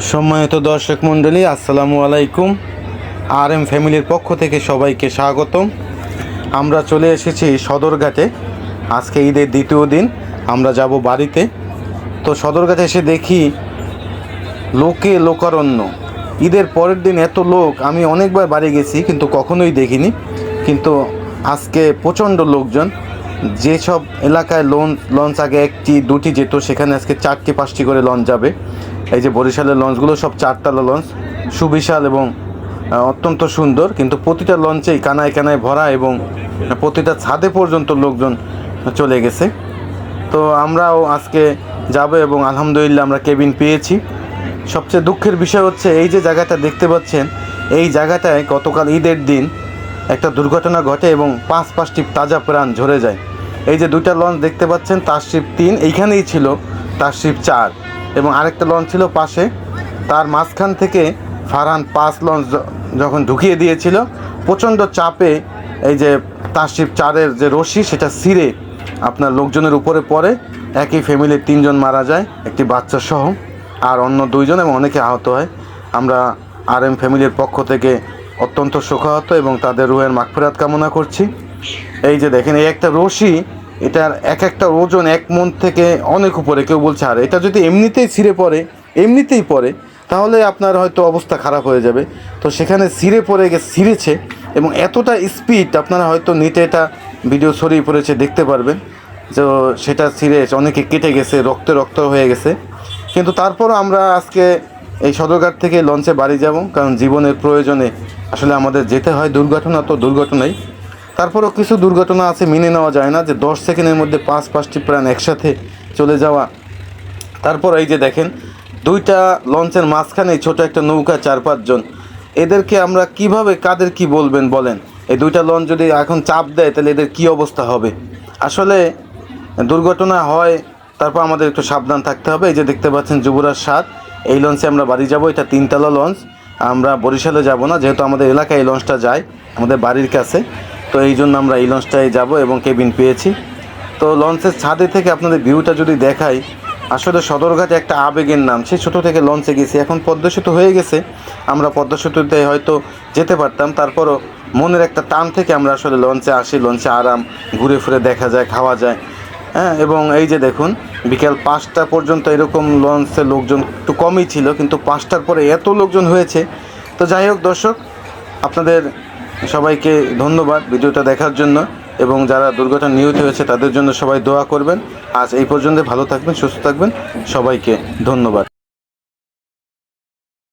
সম্মানিত দর্শক মণ্ডলী, আসসালামু আলাইকুম। আর এম ফ্যামিলির পক্ষ থেকে সবাইকে স্বাগতম। আমরা চলে এসেছি সদরঘাটে। আজকে ঈদের দ্বিতীয় দিন, আমরা যাব বাড়িতে। তো সদরঘাটে এসে দেখি লোকে লোকারণ্য। ঈদের পরের দিন এত লোক, আমি অনেকবার বাড়ি গেছি, কিন্তু কখনোই দেখিনি। কিন্তু আজকে প্রচণ্ড লোকজন। যেসব এলাকায় লঞ্চ লঞ্চ আগে একটি, দুটি যেত, সেখানে আজকে চারটি, পাঁচটি করে লঞ্চ যাবে। এই যে বরিশালের লঞ্চগুলো সব চারতলা লঞ্চ সুবিশাল এবং অত্যন্ত সুন্দর। কিন্তু প্রতিটা লঞ্চেই কানায় কানায় ভরা এবং প্রতিটা ছাদে পর্যন্ত লোকজন চলে গেছে। তো আমরাও আজকে যাব এবং আলহামদুলিল্লাহ আমরা কেবিন পেয়েছি। সবচেয়ে দুঃখের বিষয় হচ্ছে এই যে জায়গাটা দেখতে পাচ্ছেন, এই জায়গাটায় গতকাল ঈদের দিন একটা দুর্ঘটনা ঘটে এবং পাঁচ পাঁচটি তাজা প্রাণ ঝরে যায়। এই যে দুইটা লঞ্চ দেখতে পাচ্ছেন তারশিপ তিন, এইখানেই ছিল তারশিপ চার। এবং আরেকটা লঞ্চ ছিল পাশে। তার মাঝখান থেকে ফারহান পাঁচ লঞ্চ যখন ঢুকিয়ে দিয়েছিল, প্রচণ্ড চাপে এই যে তারশিপ চারের যে রশি, সেটা ছিঁড়ে আপনার লোকজনের উপরে পড়ে। একই ফ্যামিলির তিনজন মারা যায়, একটি বাচ্চা সহ, আর অন্য দুইজন এবং অনেকে আহত হয়। আমরা আর এম ফ্যামিলির পক্ষ থেকে অত্যন্ত শোকাহত এবং তাদের রুহের মাগফিরাত কামনা করছি। এই যে দেখেন, এই একটা রশি এটার এক একটা ওজন এক মন থেকে অনেক উপরে, কেউ বলছে আর এটা যদি এমনিতেই ছিঁড়ে পড়ে, এমনিতেই পড়ে, তাহলে আপনার হয়তো অবস্থা খারাপ হয়ে যাবে। তো সেখানে ছিঁড়ে পড়ে গেছে ছিঁড়েছে এবং এতটা স্পিড আপনারা হয়তো নিতে এটা ভিডিও ছড়িয়ে পড়েছে, দেখতে পারবেন। তো সেটা ছিঁড়ে অনেকে কেটে গেছে, রক্তে রক্ত হয়ে গেছে। কিন্তু তারপরও আমরা আজকে এই সদরঘাট থেকে লঞ্চে বাড়ি যাব, কারণ জীবনের প্রয়োজনে আসলে আমাদের যেতে হয়। দুর্ঘটনা তো দুর্ঘটনাই। তারপরও কিছু দুর্ঘটনা আছে মেনে নেওয়া যায় না, যে দশ সেকেন্ডের মধ্যে পাঁচ পাঁচটি প্রাণ একসাথে চলে যাওয়া। তারপর এই যে দেখেন, দুইটা লঞ্চের মাঝখানে ছোট একটা নৌকা চার পাঁচজন। এদেরকে আমরা কীভাবে, কাদের কি বলবেন বলেন? এই দুইটা লঞ্চ যদি এখন চাপ দেয়, তাহলে এদের কি অবস্থা হবে? আসলে দুর্ঘটনা হয়, তারপর আমাদের একটু সাবধান থাকতে হবে। এই যে দেখতে পাচ্ছেন যুবরাজ সাত এই লঞ্চে আমরা বাড়ি যাব, এটা তিনতলা লঞ্চ। আমরা বরিশালে যাব না, যেহেতু আমাদের এলাকায় এই লঞ্চটা যায়, আমাদের বাড়ির কাছে। তো এই জন্য আমরা এই লঞ্চটায় যাব এবং কেবিন পেয়েছি। তো লঞ্চের ছাদে থেকে আপনাদের ভিউটা যদি দেখাই, আসলে সদরঘাট একটা আবেগের নাম। সেই ছোটো থেকে লঞ্চে গেছি। এখন পদ্মা সেতু হয়ে গেছে। আমরা পদ্মা সেতুতে হয়তো যেতে পারতাম। তারপরও মনের একটা টান থেকে আমরা আসলে লঞ্চে আসি। লঞ্চে আরাম, ঘুরে ফিরে দেখা যায়, খাওয়া যায়। হ্যাঁ এবং এই যে দেখুন, বিকেল পাঁচটা পর্যন্ত এরকম লঞ্চে লোকজন একটু কমই ছিল, কিন্তু পাঁচটার পরে এত লোকজন হয়েছে। তো যাই হোক দর্শক, আপনাদের সবাইকে ধন্যবাদ ভিডিওটা দেখার জন্য এবং যারা দুর্ঘটনা নিহত হয়েছে তাদের জন্য সবাই দোয়া করবেন। আজ এই পর্যন্ত ভালো থাকবেন, সুস্থ থাকবেন। সবাইকে ধন্যবাদ।